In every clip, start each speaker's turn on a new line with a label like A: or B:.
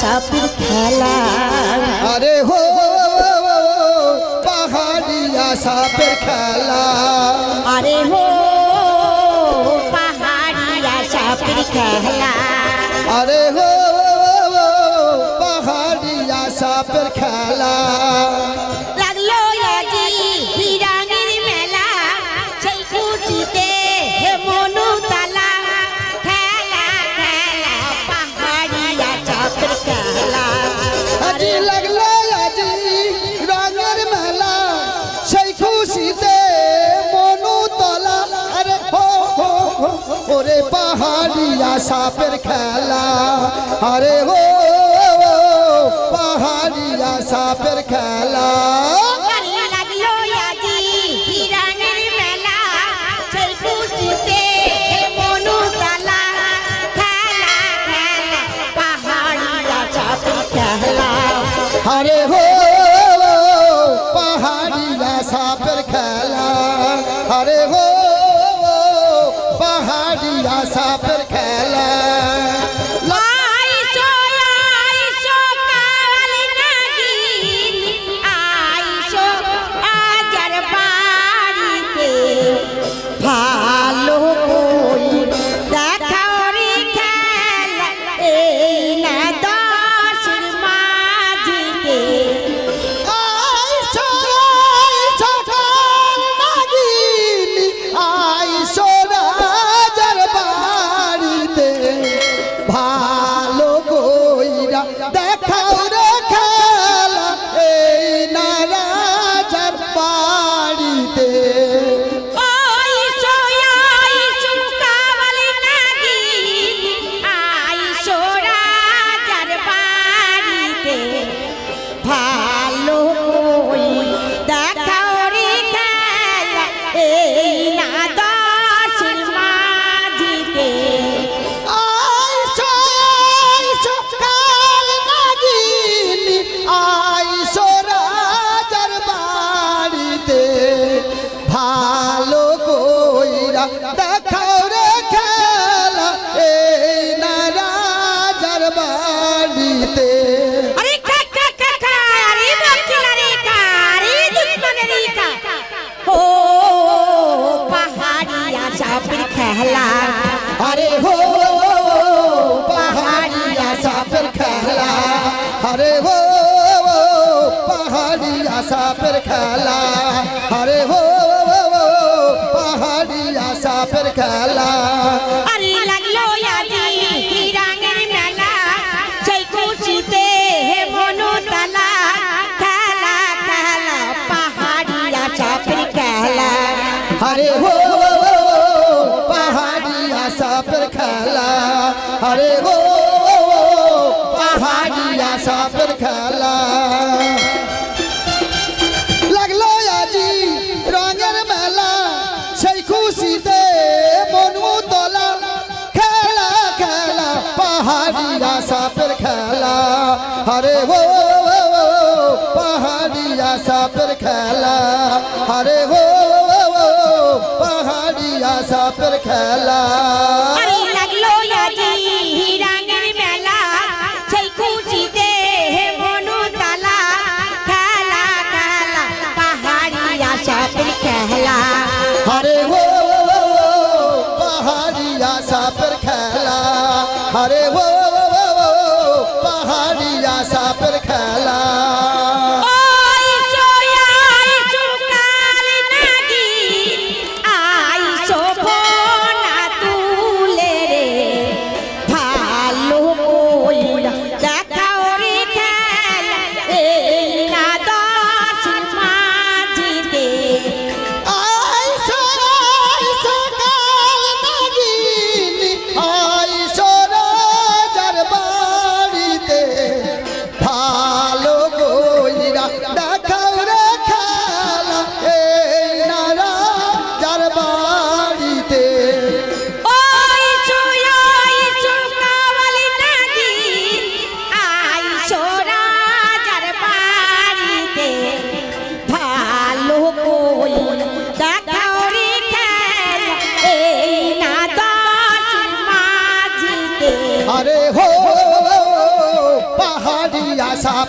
A: সাপের খেলা
B: আরে হো পাহাড়িয়া সাপের খেলা
A: আরে হো পাহাড়িয়া সাপের খেলা
B: আরে হো পাহাড়িয়া সাপের খেলা দিয়া সাপের খেলা আরে ও পাহাড়িয়া সাপের খেলা अरे वो पहाड़िया सापर खल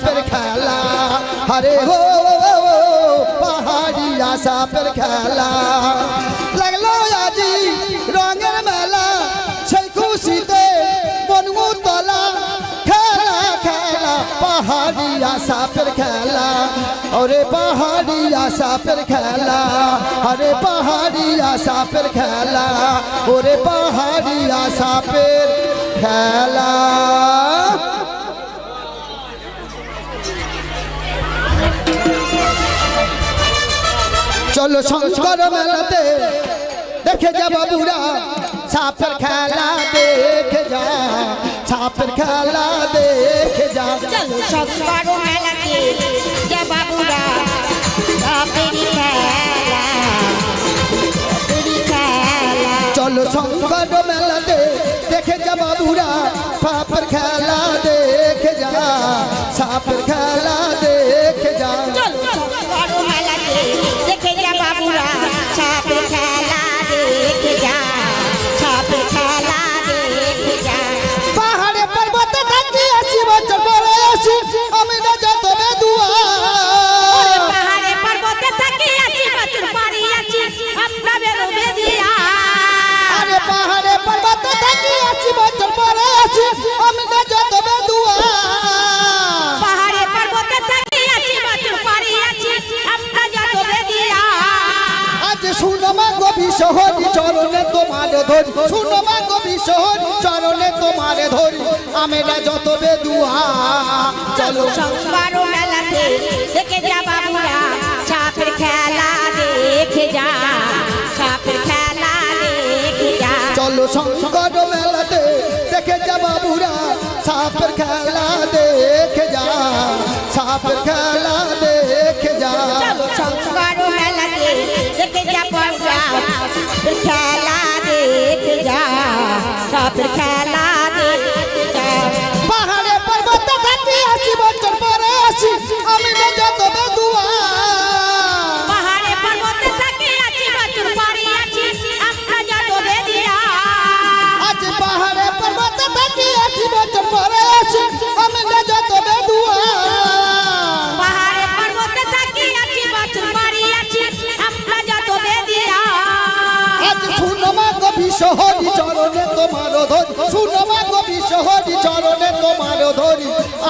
B: সাপের খেলা হরে হো পাহাড়িয়া সাপের খেলা লাগলো আজি রঙের মেলা সেই খুশিতে মনু তলা খেলা খেলা পাহাড়িয়া সাপের খেলা ওরে পাহাড়িয়া সাপের খেলা হরে পাহাড়িয়া সাপের খেলা ওরে পাহাড়িয়া সাপের খেলা चलो शंकर मेलाते देखे जा बाबूरा सापर खेला देखे जा सापर खेला देखे जा
A: चलो शंकर मेलाते जा बाबूरा सापर खेला
B: चलो शंकर मेलाते देखे जा बाबूरा পাহাড়ে পর্বতে থাকি আছি বছর পরে যত বেদুয়া
A: পাহাড়ে পর্বতে থাকি আছি বছর পরে আছি আমরা যত বেদিয়া
B: আজ শুনো মা গবি শহরি চরণে তোমারে ধরি শুনো মা
A: চলো সংসার মেলাতে দেখে যা খেলা
B: সংকট মেলাতে দেখে যা বাবুরা সাপের খেলা দেখে যা সাপের খেলা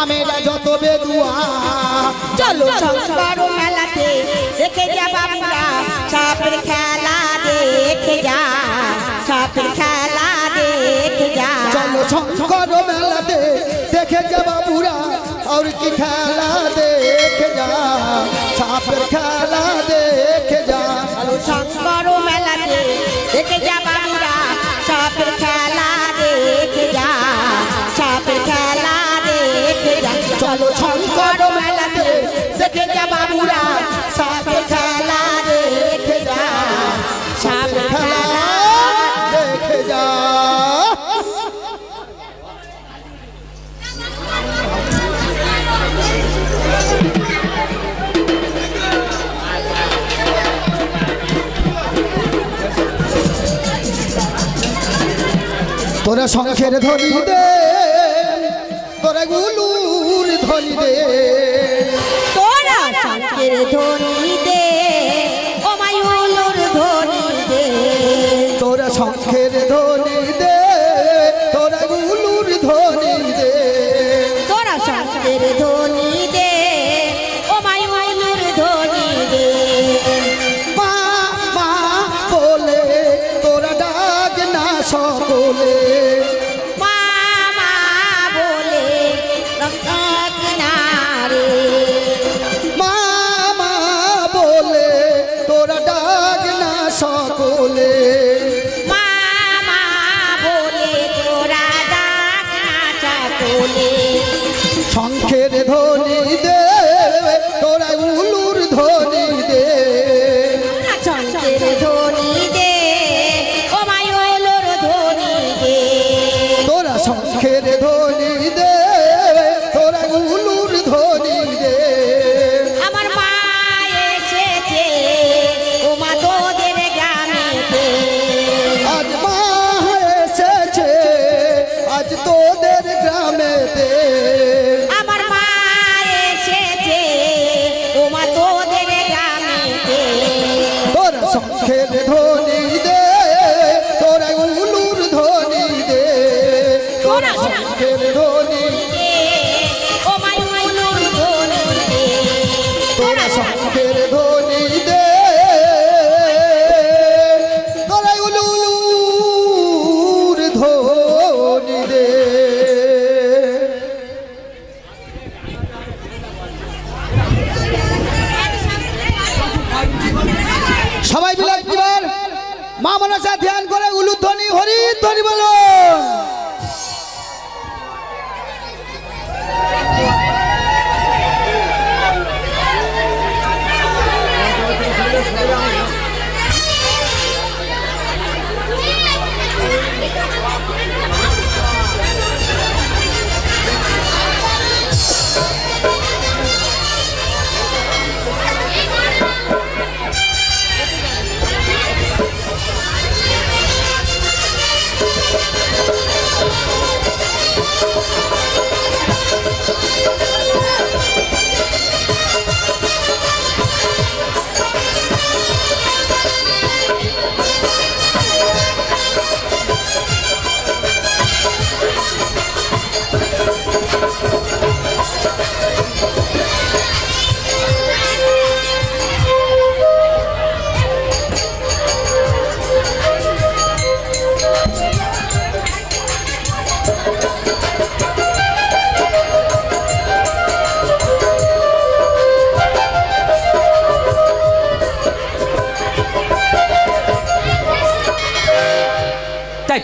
B: মেলা যত বেদুয়া
A: চলো শঙ্কর মেলাতে দেখে যা বাবুরা সাপের খেলা দেখে যা সাপের খেলা দেখে যা
B: চলো শঙ্কর মেলাতে দেখে যা বাবুরা और की खेला देख जा सापर खेला देख চলো শঙ্কর মেলাতে দেখে যা বাবুরা সাথে খেলা দেখে যা খেলা দেখে যা তোরা শঙ্খের ধরি দে তোরা গুলো 解脱。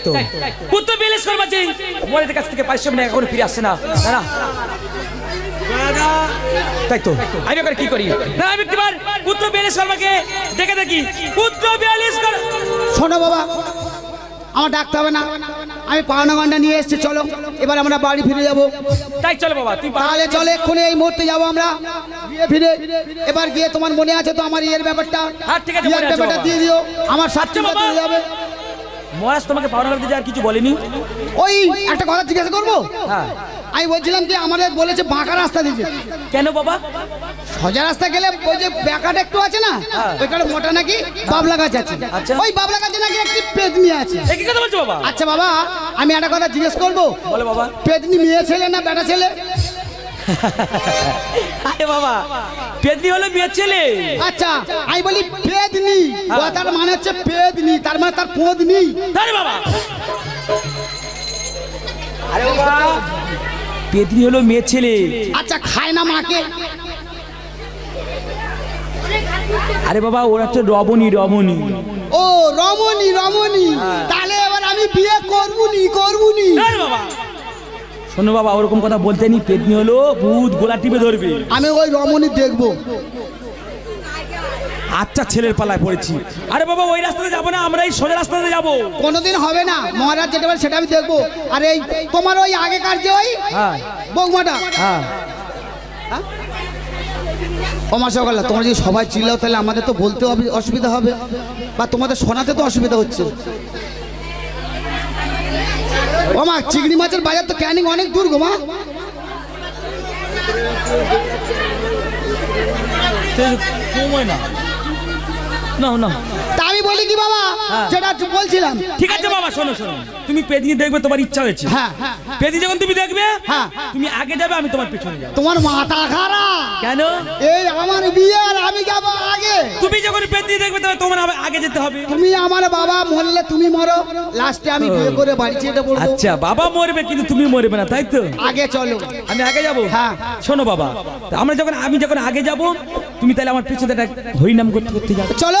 B: তো কুতুব বিলেস করবা যে মোরের কাছ থেকে পারিশ্রমিক এখন ফিরে আসছে না না তাই তো আমি ওখানে কি করি না আমি একবার পুত্র বিয়ালিশ শর্মাকে দেখে দেখি পুত্র বিয়ালিশ শোনো বাবা আমার ডাকতে হবে না আমি পাওনা গন্ডা নিয়ে এসেছি চলো এবার আমরা বাড়ি ফিরে যাব তাই চলো বাবা তুই তাহলে চলে এক্ষুনি এই মুহূর্তে যাবো আমরা ফিরে এবার গিয়ে তোমার মনে আছে তো আমার ইয়ের ব্যাপারটা হ্যাঁ, ঠিক আছে ব্যাপারটা দিয়ে দিও আমার আচ্ছা সাথে যাবে মহারাজ তোমাকে পাওনা দিতে আর কিছু বলেনি ওই একটা কথা জিজ্ঞাসা করবো হ্যাঁ আমি বলছিলাম যে আমাদের বলেছে বাঁকা রাস্তা দিতে কেন বাবা সোজা রাস্তা গেলে ওই যে ব্যাকাটা একটু আছে না হ্যাঁ। ওইখানে মোটা নাকি বাবলা গাছ আছে আচ্ছা। ওই বাবলা গাছে নাকি একটি পেদনি আছে আচ্ছা বাবা আমি একটা কথা জিজ্ঞেস করবো বাবা পেদনি মেয়ে ছেলে না বেটা ছেলে আরে বাবা পেদনি হলো মেয়ে ছেলে আচ্ছা আমি বলি তার মানে হচ্ছে পেদ নি তার মানে তার পোদ নি বাবা আরে বাবা পেদনি হলো মেয়ে ছেলে আচ্ছা খায় না মাকে আরে বাবা ওর হচ্ছে রমণী রমণী ও রমণী রমণী তাহলে এবার আমি বিয়ে করবুনি করবুনি বাবা শোনো বাবা ওরকম কথা বলতে নি পেদনি হলো ভূত গোলা টিপে ধরবে আমি ওই রমণী দেখবো আচ্ছা ছেলের পালায় পড়েছি আরে বাবা ওই রাস্তাতে যাবো না আমরা এই সোজা রাস্তাতে যাবো কোনোদিন হবে না মহারাজ যেটা সেটা আমি দেখবো আর এই তোমার ওই আগেকার যে ওই হ্যাঁ। বৌমাটা হ্যাঁ, হ্যাঁ? ওমা সকাল্লা তোমরা যদি সবাই চিল্লাও তাহলে আমাদের তো বলতে অসুবিধা হবে বা তোমাদের শোনাতে তো অসুবিধা হচ্ছে ওমা চিংড়ি মাছের বাজার তো ক্যানিং অনেক দূর গোমা না না না তা আমি বলি কি বাবা হ্যাঁ। যেটা বলছিলাম ঠিক আছে বাবা শোনো শোনো তুমি পেদিয়ে দেখবে তোমার ইচ্ছা হয়েছে হ্যাঁ, হ্যাঁ, হ্যাঁ। পেদি যখন তুমি দেখবে হ্যাঁ তুমি আগে যাবে আমি তোমার পিছনে যাব তোমার মাথা খারাপ কেন এই আমার বিয়ে আর আমি যাব আগে তুমি যখন পেদি দেখবে তাহলে তোমার আগে যেতে হবে তুমি আমার বাবা মরলে তুমি মরো লাস্টে আমি বিয়ে করে বাড়ি ছেড়ে পড়ব আচ্ছা বাবা মরবে কিন্তু তুমি মরবে না তাই তো আগে চলো আমি আগে যাব হ্যাঁ শোনো বাবা আমরা যখন আমি যখন আগে যাব তুমি তাহলে আমার পিছনে হরিনাম করতে করতে যাবে চলো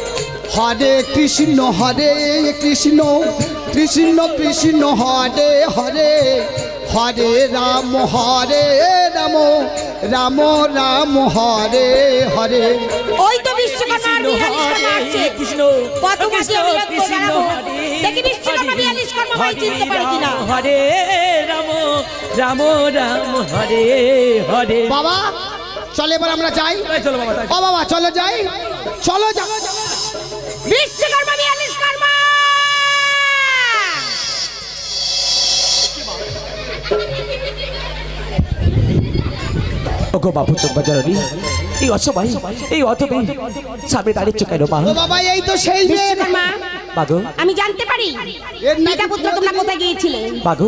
B: হরে কৃষ্ণ হরে কৃষ্ণ কৃষ্ণ কৃষ্ণ হরে হরে হরে রাম হরে রাম রাম রাম হরে হরে ওই তো কৃষ্ণ কৃষ্ণ কৃষ্ণ দেখি হরে রাম রাম রাম হরে হরে বাবা চলে এবার আমরা যাই ও বাবা চলো যাই চলো যাবো বিশ্বকর্মা বিয়াল্লিশকর্মা ওগো বাবু এই অসবাই এই অতবে সামনে দাঁড়িয়ে চোখের মা বাবা এই তো সেই মা বাগো আমি জানতে পারি পিতা কোথায় গিয়েছিলে বাগো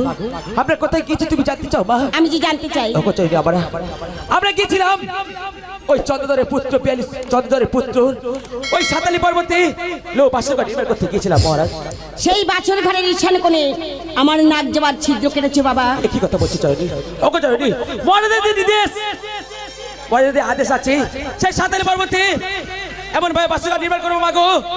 B: আমরা কোথায় গিয়েছি তুমি জানতে চাও মা আমি যে জানতে চাই ওকে চলে আবার আমরা গিয়েছিলাম ওই চন্দ্রধরের পুত্র বিয়াল্লিশ পুত্র ওই সাতালি পর্বতে লো বাসর করতে গিয়েছিলাম মহারাজ সেই বাছর ঘরের ঈশান কোণে আমার নাক যাবার ছিদ্র কেটেছে বাবা কি কথা বলছি চয়নি ওকে চয়নি যদি আদেশ আছে সেই সাঁতারি পর্বতে এমন ভাই বাসুরা নির্মাণ করবো মাগু